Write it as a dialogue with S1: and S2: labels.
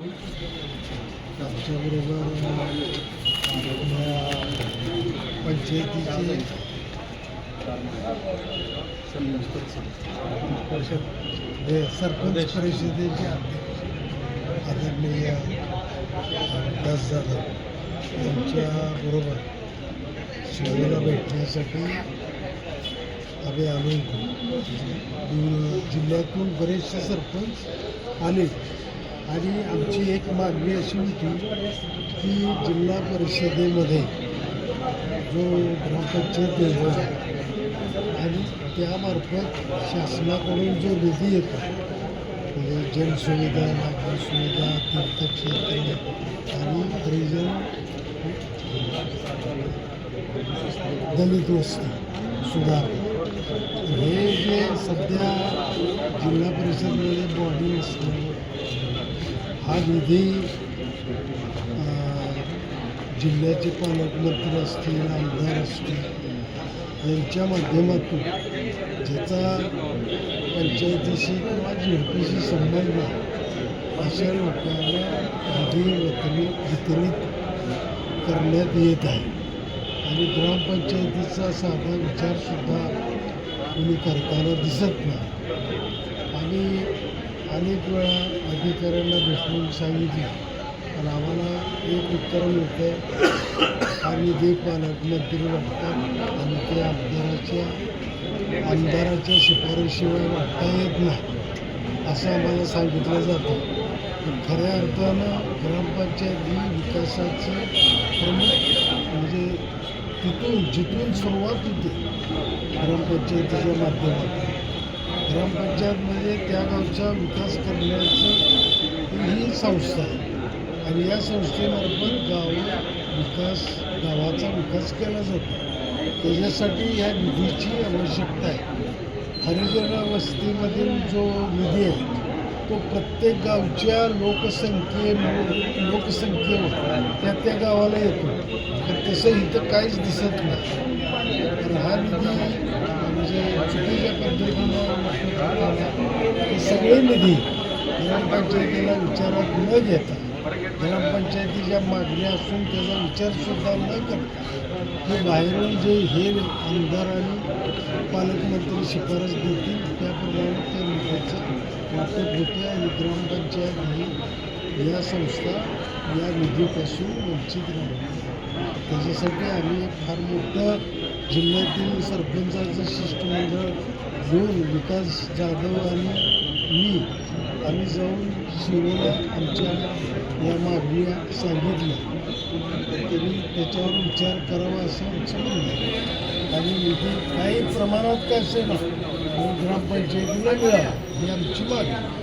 S1: त्याच्याबरोबर पंचायतीचे परिषद हे सरपंच परिषदेचे अध्यक्ष आदरणीय दास जाधव यांच्याबरोबर शिवला भेटण्यासाठी आम्ही आलो होतो. जिल्ह्यातून बरेचसे सरपंच आले. आणि आमची एक मागणी अशी होती की जिल्हा परिषदेमध्ये जो ग्रामपंचायत निर्माण आहे आणि त्यामार्फत शासनाकडून जो निधी येतो म्हणजे जनसुविधा नागरी सुविधा तीर्थक्षेत्र आणि हरिजन दलित वस्ती सुधार हे जे सध्या जिल्हा परिषदमध्ये बॉडी असणं हा निधी जिल्ह्याचे पालकमंत्री असतील आमदार असतील यांच्या माध्यमातून ज्याचा पंचायतीशी किंवा झेडपीशी संबंध अशा लोकांना निधी वितरित वितरित करण्यात येत आहे. आणि ग्रामपंचायतीचा साधा विचारसुद्धा कोणी करताना दिसत नाही. आणि अनेक वेळा अधिकाऱ्यांना भेटून सांगितलं. पण आम्हाला एक उत्तर मिळतं आणि जे पालक मंत्री वाटतात आणि ते आमदाराच्या आमदाराच्या शिफारशीशिवाय वाटता येत नाही. असं आम्हाला सांगितलं जातं. पण खऱ्या अर्थानं ग्रामपंचायत ही विकासाची प्रमुख म्हणजे तिथून जिथून सुरुवात होते ग्रामपंचायतीच्या माध्यमातून. ग्रामपंचायत म्हणजे त्या गावचा विकास करण्याचं ही संस्था आहे. आणि या संस्थेमार्फत गाव विकास गावाचा विकास केला जातो. त्याच्यासाठी या निधीची आवश्यकता आहे. हरिजन वस्तीमधील जो निधी आहे तो प्रत्येक गावच्या लोकसंख्ये लोकसंख्येवर त्या त्या गावाला येतो. तर तसं इथं काहीच दिसत नाही. तर हा निधी म्हणजे चुकीच्या पद्धतीनं सगळे निधी ग्रामपंचायतीला विचारात न घेता ग्रामपंचायतीच्या मागण्या असून त्याचा विचारसुद्धा न करता हे बाहेरून जे हे आमदार आणि पालकमंत्री शिफारस देतील त्याप्रमाणे त्या निधीचं वाटप होते आणि ग्रामपंचायत ही या संस्था या निधीपासून वंचित राहिली. त्याच्यासाठी आम्ही एक फार मोठं जिल्ह्यातील सरपंचाचं शिष्टमंडळ घेऊन विकास जाधव आणि मी आम्ही जाऊन शिरोला आमच्या या मागण्या सांगितल्या त्यांनी त्याच्यावर विचार करावा असं आमचं आणि निधी काही प्रमाणात का असेल ग्रामपंचायतीला मिळावा ही आमची मागणी.